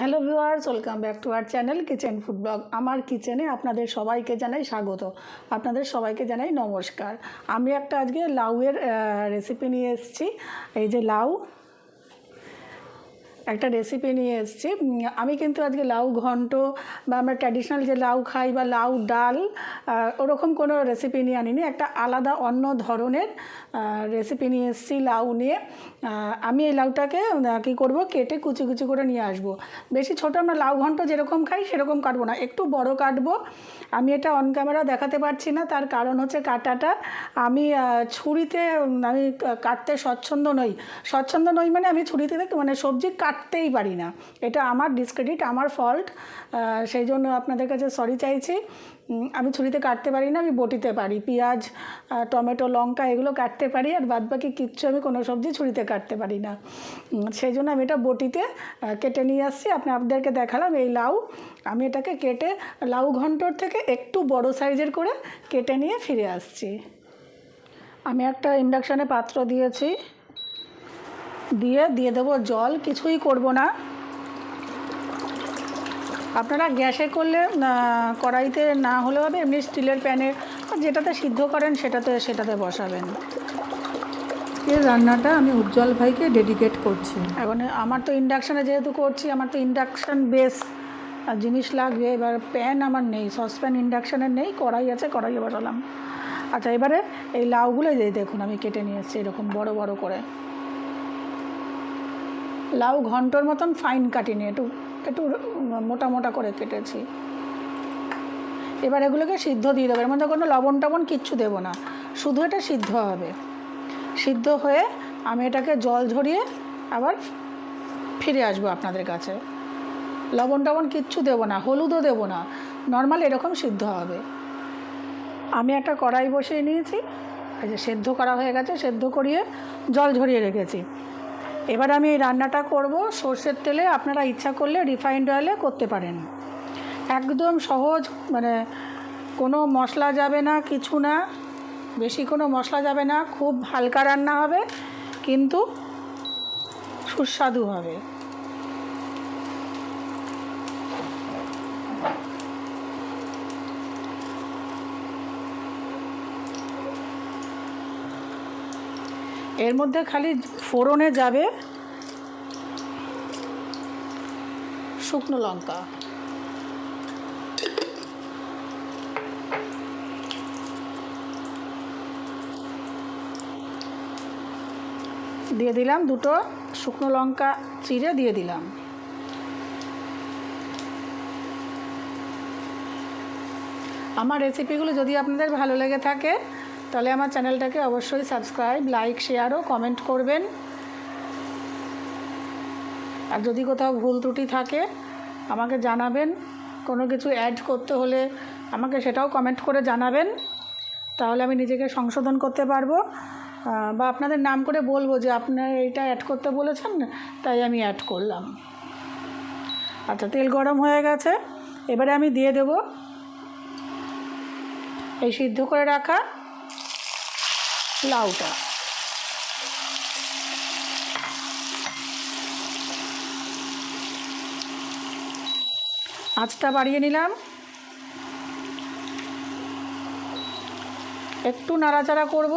Hello viewers, welcome back to our channel kitchen food blog. আমার কিচেনে আপনাদের সবাইকে জানাই স্বাগত। আপনাদের সবাইকে জানাই নমস্কার। আমি একটা আজকে লাউয়ের রেসিপি নিয়ে এসেছি। এই যে লাউ একটা রেসিপি নিয়ে এসেছি। আমি কিন্তু আজকে লাউ ঘন্ট বা আমরা ট্র্যাডিশনাল যে লাউ খাই বা লাউ ডাল ওরকম কোনো রেসিপি নিয়ে আনিনি। একটা আলাদা অন্য ধরনের রেসিপি নিয়ে এসেছি লাউ নিয়ে। আমি এই লাউটাকে কী করব, কেটে কুচি কুচি করে নিয়ে আসব। বেশি ছোটো আমরা লাউ ঘন্ট যেরকম খাই সেরকম কাটবো না, একটু বড় কাটবো। আমি এটা অন ক্যামেরা দেখাতে পারছি না, তার কারণ হচ্ছে কাটাটা আমি ছুরিতে আমি কাটতে স্বচ্ছন্দ নই। স্বচ্ছন্দ নই মানে আমি ছুরিতে মানে সবজি কাটতেই পারি না। এটা আমার ডিসক্রেডিট আমার ফল্ট সেই জন্য আপনাদের কাছে সরি চাইছি। আমি ছুরিতে কাটতে পারি না, আমি বটিতে পারি। পেঁয়াজ টমেটো, লঙ্কা, এগুলো কাটতে পারি আর বাদ বাকি কিচ্ছু আমি কোনো সবজি ছুরিতে কাটতে পারি না। সেই জন্য আমি এটা বটিতে কেটে নিয়ে আসছি। আপনি আপনাদেরকে দেখালাম এই লাউ। আমি এটাকে কেটে লাউ ঘন্টর থেকে একটু বড় সাইজের করে কেটে নিয়ে ফিরে আসছি। আমি একটা ইন্ডাকশানে পাত্র দিয়েছি। দিয়ে দিয়ে দেবো জল কিছুই করব না। আপনারা গ্যাসে করলে কড়াইতে না হলেও হবে এমনি স্টিলের প্যানে যেটাতে সিদ্ধ করেন সেটাতে সেটাতে বসাবেন। এই রান্নাটা আমি উজ্জ্বল ভাইকে ডেডিকেট করছি। এখন আমার তো ইন্ডাকশানে যেহেতু করছি আমার তো ইন্ডাকশান বেস জিনিস লাগবে এবার প্যান আমার নেই সসপ্যান ইন্ডাকশানের নেই কড়াই আছে কড়াইয়ে বসালাম। আচ্ছা এবারে এই লাউগুলো দেখুন আমি কেটে নিয়ে এসেছি এরকম বড় বড় করে। লাউ ঘন্টর মতন ফাইন কাটিনি, একটু একটু মোটা মোটা করে কেটেছি। এবার এগুলোকে সিদ্ধ দিয়ে দেবো, এর মধ্যে কোনো লবণ টবণ কিচ্ছু দেবো না, শুধু এটা সিদ্ধ হবে। সিদ্ধ হয়ে আমি এটাকে জল ঝরিয়ে আবার ফিরে আসব আপনাদের কাছে। লবণ টবণ কিচ্ছু দেবো না, হলুদও দেবো না নর্মাল এরকম সিদ্ধ হবে। আমি একটা কড়াই বসিয়ে নিয়েছি, এই যে সেদ্ধ করা হয়ে গেছে, সেদ্ধ করিয়ে জল ঝরিয়ে রেখেছি। এবার আমি এই রান্নাটা করব। সর্ষের তেলে আপনারা ইচ্ছা করলে রিফাইন্ড অয়েলে করতে পারেন। একদম সহজ মানে কোনো মশলা যাবে না, কিছু না। বেশি কোনো মশলা যাবে না। খুব হালকা রান্না হবে, কিন্তু সুস্বাদু হবে। এর মধ্যে খালি ফোড়নে যাবে শুকনো লঙ্কা। দিয়ে দিলাম দুটো শুকনো লঙ্কা চিড়ে দিয়ে দিলাম। আমার রেসিপিগুলো যদি আপনাদের ভালো লেগে থাকে তাহলে আমার চ্যানেলটাকে অবশ্যই সাবস্ক্রাইব, লাইক, শেয়ার ও কমেন্ট করবেন। আর যদি কোথাও ভুল ত্রুটি থাকে, আমাকে জানাবেন। কোনো কিছু অ্যাড করতে হলে আমাকে সেটাও কমেন্ট করে জানাবেন। তাহলে আমি নিজেকে সংশোধন করতে পারব। বা আপনাদের নাম করে বলব যে আপনার এইটা অ্যাড করতে বলেছেন, তাই আমি অ্যাড করলাম। আচ্ছা তেল গরম হয়ে গেছে। এবারে আমি দিয়ে দেব। এই সিদ্ধ করে রাখা। লাউটা। আঁচটা বাড়িয়ে নিলাম। একটু নাড়াচাড়া করব।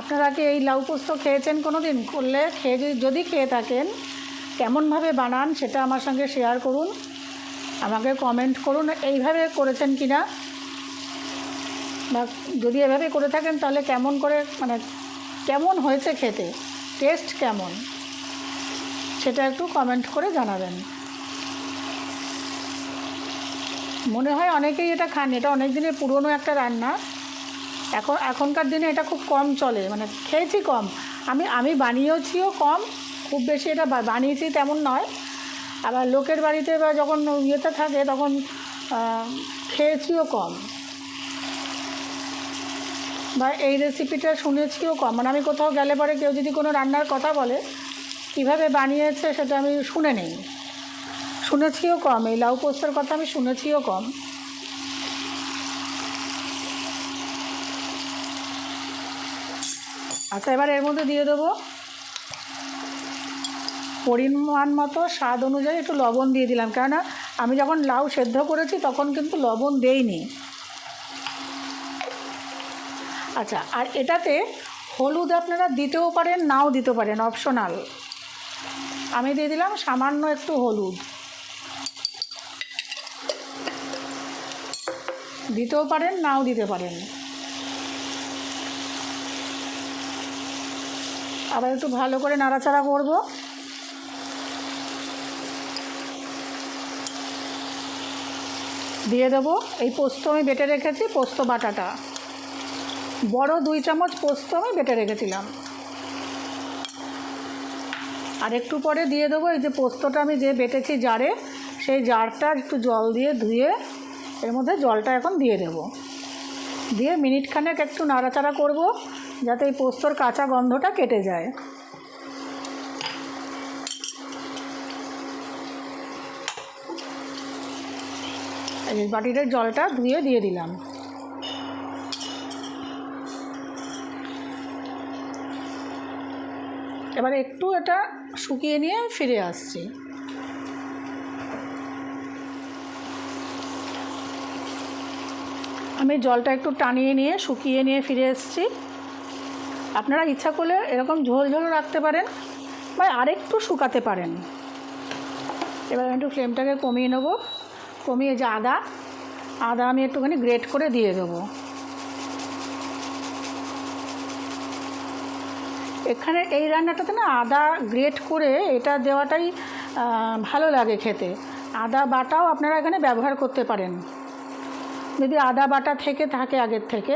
আপনারা কি এই লাউ পোস্ত খেয়েছেন কোনো দিন করলে খেয়ে যদি খেয়ে থাকেন, কেমনভাবে বানান সেটা আমার সঙ্গে শেয়ার করুন। আমাকে কমেন্ট করুন, এইভাবে করেছেন কি না বা যদি এভাবে করে থাকেন, তাহলে কেমন করে মানে কেমন হয়েছে খেতে? টেস্ট কেমন? সেটা একটু কমেন্ট করে জানাবেন। মনে হয় অনেকেই এটা খান এটা অনেক দিনের পুরনো একটা রান্না। এখন, এখনকার দিনে এটা খুব কম চলে মানে খেয়েছি কম। আমি আমি বানিয়েছিও কম, খুব বেশি এটা বানিয়েছি তেমন নয়। আবার লোকের বাড়িতে বা যখন ইয়েতে থাকে তখন খেয়েছিও কম। বা এই রেসিপিটা শুনেছিও কম। মানে আমি কোথাও গেলে পরে কেউ যদি কোনো রান্নার কথা বলে, কীভাবে বানিয়েছে সেটা আমি শুনে নেই। শুনেছিও কম, এই লাউ পোস্তের কথা আমি শুনেছিও কম। আচ্ছা এবার এর মধ্যে দিয়ে দেবো পরিমাণ মতো স্বাদ অনুযায়ী একটু লবণ দিয়ে দিলাম। কেননা আমি যখন লাউ সেদ্ধ করেছি তখন কিন্তু লবণ দেইনি। আচ্ছা আর এটাতে হলুদ আপনারা দিতেও পারেন, নাও দিতে পারেন অপশনাল আমি দিয়ে দিলাম সামান্য একটু হলুদ। দিতেও পারেন, নাও দিতে পারেন। আবার একটু ভালো করে নাড়াচাড়া করব। দিয়ে দেবো। এই পোস্ত আমি বেটে রেখেছি, পোস্ত বাটাটা। বড় দুই চামচ পোস্ত আমি বেটে রেখেছিলাম। আর একটু পরে দিয়ে দেবো এই যে পোস্তটা আমি যে বেটেছি জারে, সেই জারটা একটু জল দিয়ে ধুয়ে এর মধ্যে জলটা এখন দিয়ে দেবো। দিয়ে মিনিট খানেক একটু নাড়াচাড়া করব, যাতে এই পোস্তর কাঁচা গন্ধটা কেটে যায়। বাটিটার জলটা ধুয়ে দিয়ে দিলাম। এবার একটু এটা শুকিয়ে নিয়ে ফিরে আসছি। আমি জলটা একটু টানিয়ে নিয়ে, শুকিয়ে নিয়ে ফিরে এসেছি। আপনারা ইচ্ছা করলে এরকম ঝোল ঝোল রাখতে পারেন বা আরেকটু শুকাতে পারেন। এবার আমি একটু ফ্লেমটাকে কমিয়ে নেব। কমিয়ে যে আদা আদা আমি একটুখানি গ্রেট করে দিয়ে দেবো। এখানে এই রান্নাটাতে না আদা গ্রেট করে এটা দেওয়াটাই ভালো লাগে খেতে। আদা বাটাও আপনারা এখানে ব্যবহার করতে পারেন। যদি আদা বাটা থেকে থাকে আগের থেকে,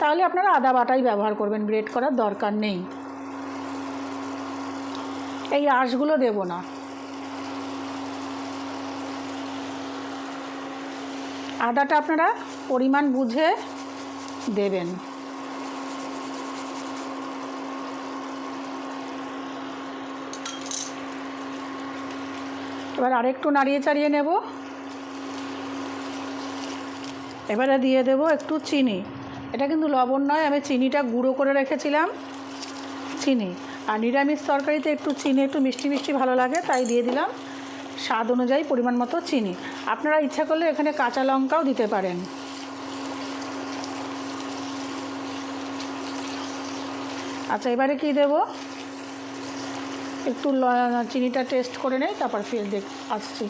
তাহলে আপনারা আদা বাটাই ব্যবহার করবেন গ্রেট করার দরকার নেই। এই আঁশগুলো দেব না। আদাটা আপনারা পরিমাণ বুঝে দেবেন। এবার আরেকটু নাড়িয়ে চাড়িয়ে নেব। এবারে দিয়ে দেব একটু চিনি। এটা কিন্তু লবণ নয়, আমি চিনিটা গুঁড়ো করে রেখেছিলাম। চিনি। আর নিরামিষ তরকারিতে একটু চিনি, একটু মিষ্টি মিষ্টি ভালো লাগে, তাই দিয়ে দিলাম। স্বাদ অনুযায়ী পরিমাণ মতো চিনি। আপনারা ইচ্ছা করলে এখানে কাঁচা লঙ্কাও দিতে পারেন। আচ্ছা এবারে কি দেব? একটু চিনিটা টেস্ট করে নেই, তারপর ফিরে দেখ আসছি।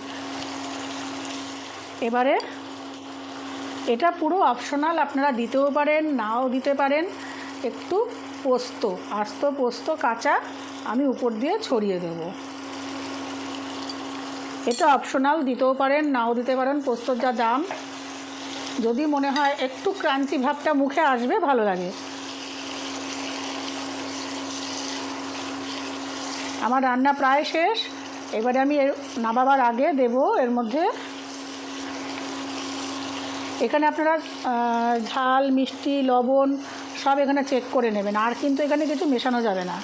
এবারে এটা পুরো অপশনাল, আপনারা দিতেও পারেন, নাও দিতে পারেন। একটু পোস্ত, আস্ত পোস্ত কাঁচা আমি উপর দিয়ে ছড়িয়ে দেব। এটা অপশনাল দিতেও পারেন, নাও দিতে পারেন পোস্তর যা দাম। যদি মনে হয় একটু ক্রাঞ্চি ভাবটা মুখে আসবে, ভালো লাগে। আমার রান্না প্রায় শেষ। এবারে আমি নামাবার আগে দেব এর মধ্যে। এখানে আপনারা ঝাল, মিষ্টি, লবণ সব এখানে চেক করে নেবেন। আর কিন্তু এখানে কিছু মেশানো যাবে না।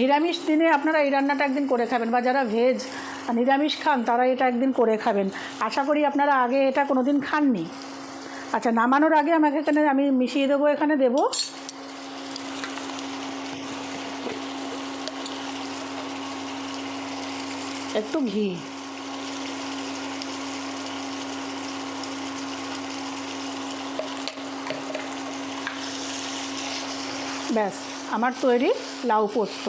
নিরামিষ দিনে আপনারা এই রান্নাটা একদিন করে খাবেন বা যারা ভেজ নিরামিষ খান তারা এটা একদিন করে খাবেন। আশা করি আপনারা আগে এটা কোনো দিন খাননি। আচ্ছা নামানোর আগে আমাকে এখানে আমি মিশিয়ে দেবো, এখানে দেবো। একটু ঘি। ব্যাস। আমার তৈরি লাউ পোস্ত।